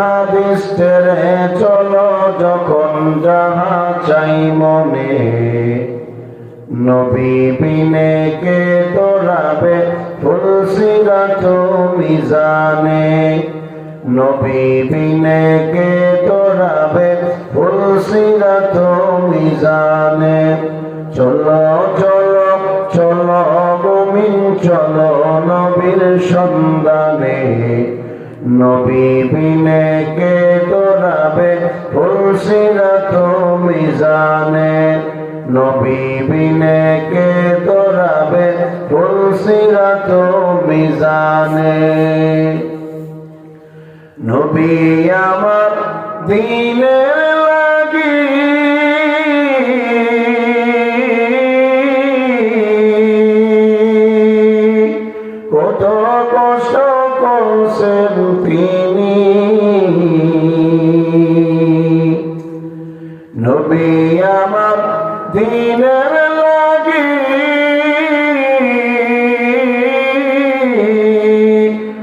হাদিস চলো যখন যাহা চাই মনে। নবী বিনে কে তোরাবে? ফুলসিরাত মিজানে, নবী বিনে কে তোরাবে? ফুলসিরাত মিজানে, চলো চলো চলো মুমিন চলো নবীর সন্ধানে। নবী বিনে কে তোরাবে? ফুলসিরাত মিজানে, নবী বিনে কে তোরাবে? মিজানে নবী আমার দিনের লাগি। কত কষ্ট তিনি নবী আমার দিনের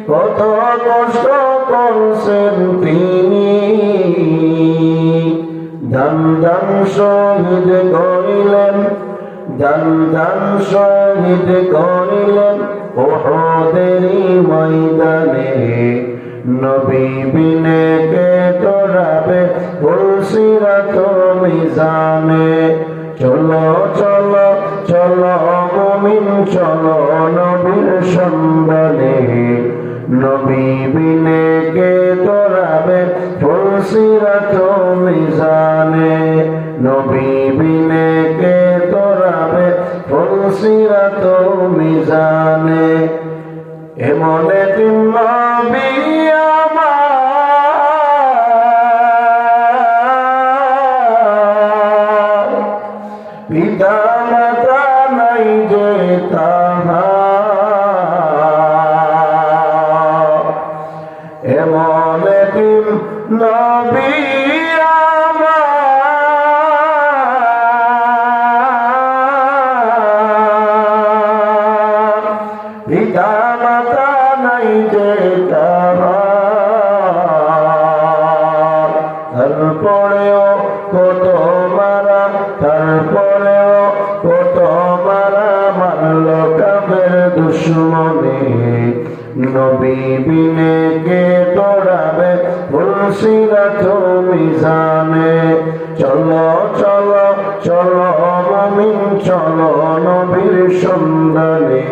কত কষ্ট করছেন তিনি। দান দান শহীদ করিলেন দান দান শহীদ করিলেন ওহদেরই ময়দানে। নবী বিনে কে তোরাবে ফুলসিরাত মিজানে। চলো চলো চলো, মুমিন, চলো নবীর সন্ধানে। নবী বিনে কে তোরাবে ফুলসিরাত মিজানে। নবী বিনে কে তোরাবে ফুলসিরাত মিজানে। এমন নবী পিতা মাতা নাই যে তাহার নবী আমার। পিতা মাতা নাই যে তারপরেও কত মারা, তারপরেও কত মারা মারল কাবের দুশ্মনে। নবী বিনে কে তোরাবে ফুলসিরা মিজানে। জানে চলো চলো চলো মমিন, চলো নবীর সন্ধানে।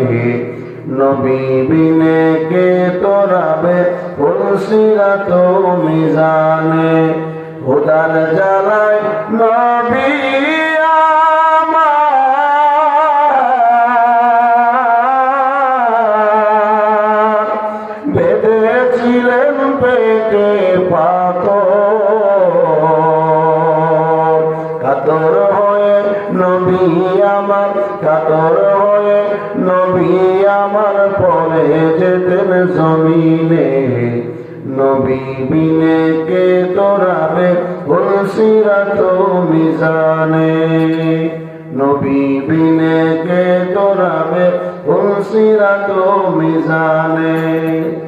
নবী বিনে কে তোরাবে ফুলসিরা তুমি জানে হুদার জ্বালায় নবী পেটে পাথর। কাতর হয়ে নবী আমার, কাতর হয়ে নবী আমার পরে যেতেন জমিনে। নবী বিনে কে তোরাবে ফুলসিরা তুমি জানে। নবী বিনে কে তোরাবে ফুলসিরা তুমি জানে।